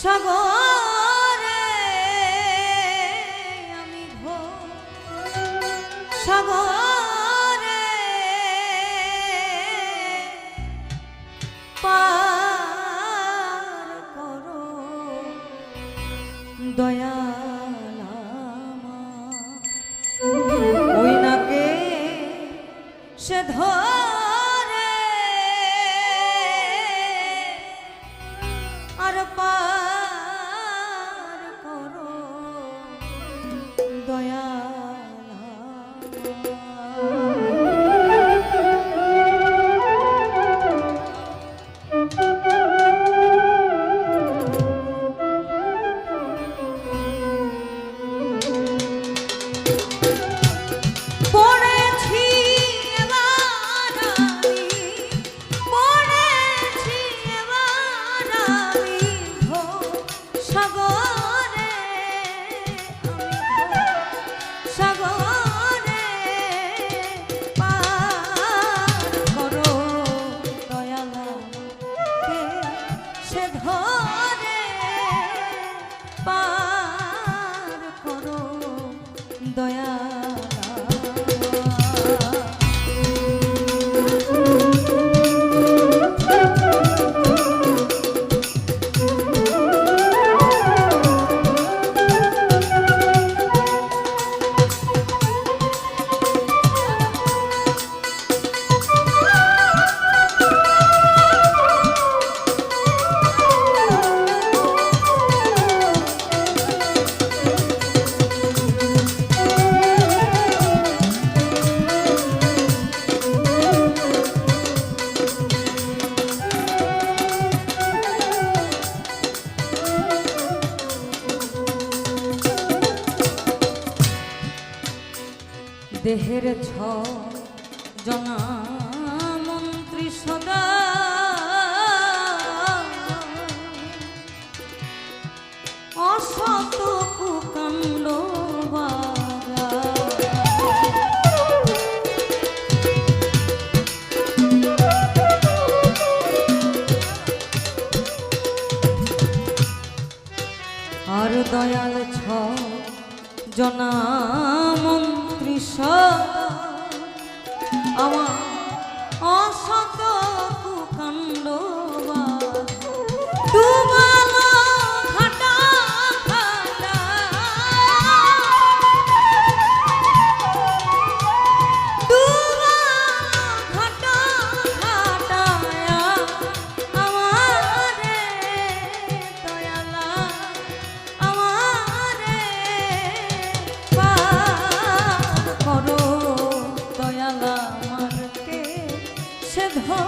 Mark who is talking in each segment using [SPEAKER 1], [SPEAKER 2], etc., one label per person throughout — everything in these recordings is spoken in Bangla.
[SPEAKER 1] সাগরে আমি ভো পার করো দয়াল আমার। ওই নাকে সে ধরে দেহের ছ জনা মন্ত্রী সদা। অসত কুকাণ্ড আর দয়াল ছ জনা আমার অসত সে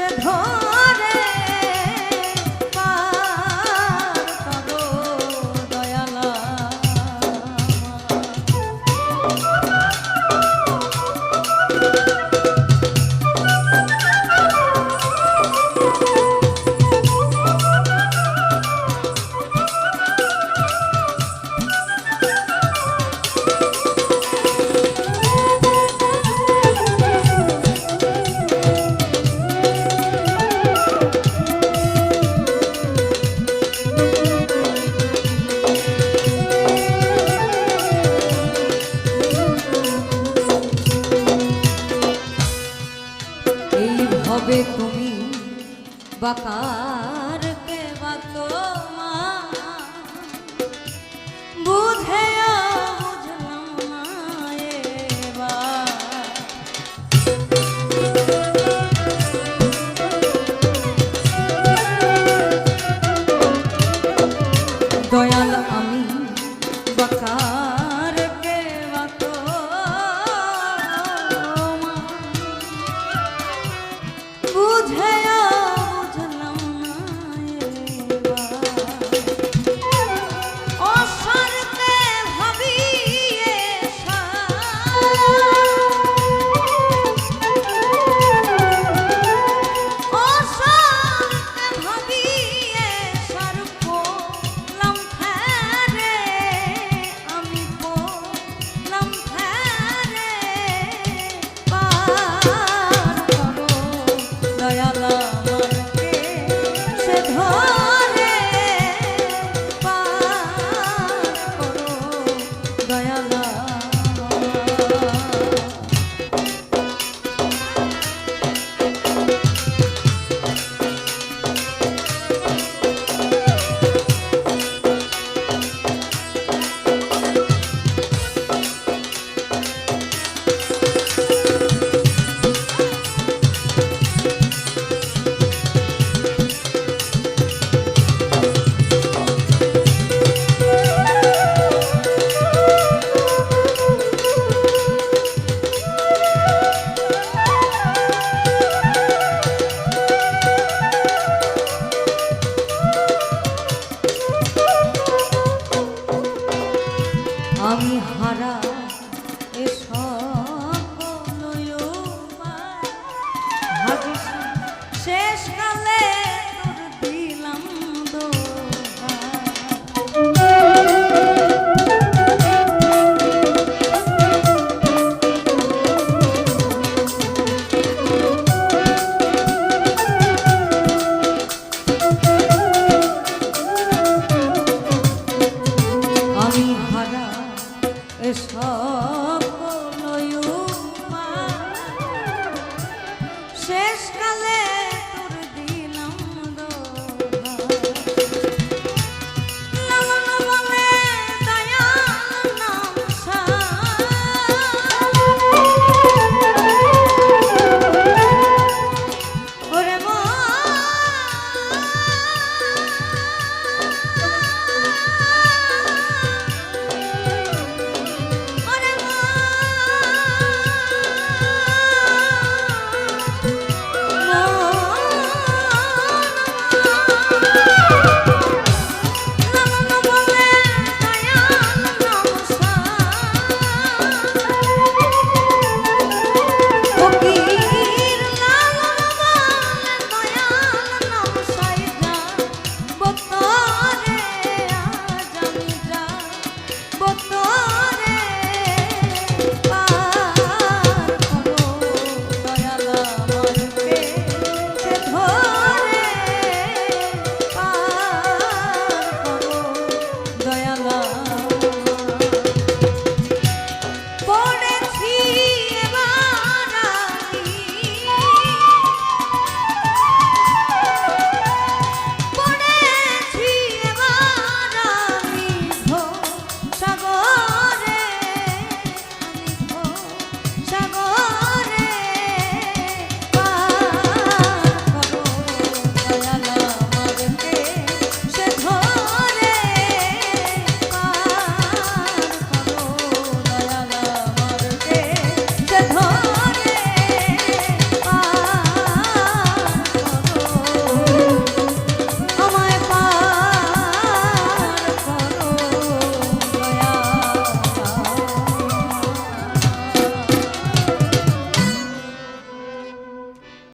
[SPEAKER 1] সে ধর পাবে তুমি বাকা। দয়াল আমাকে সে ধর Oh.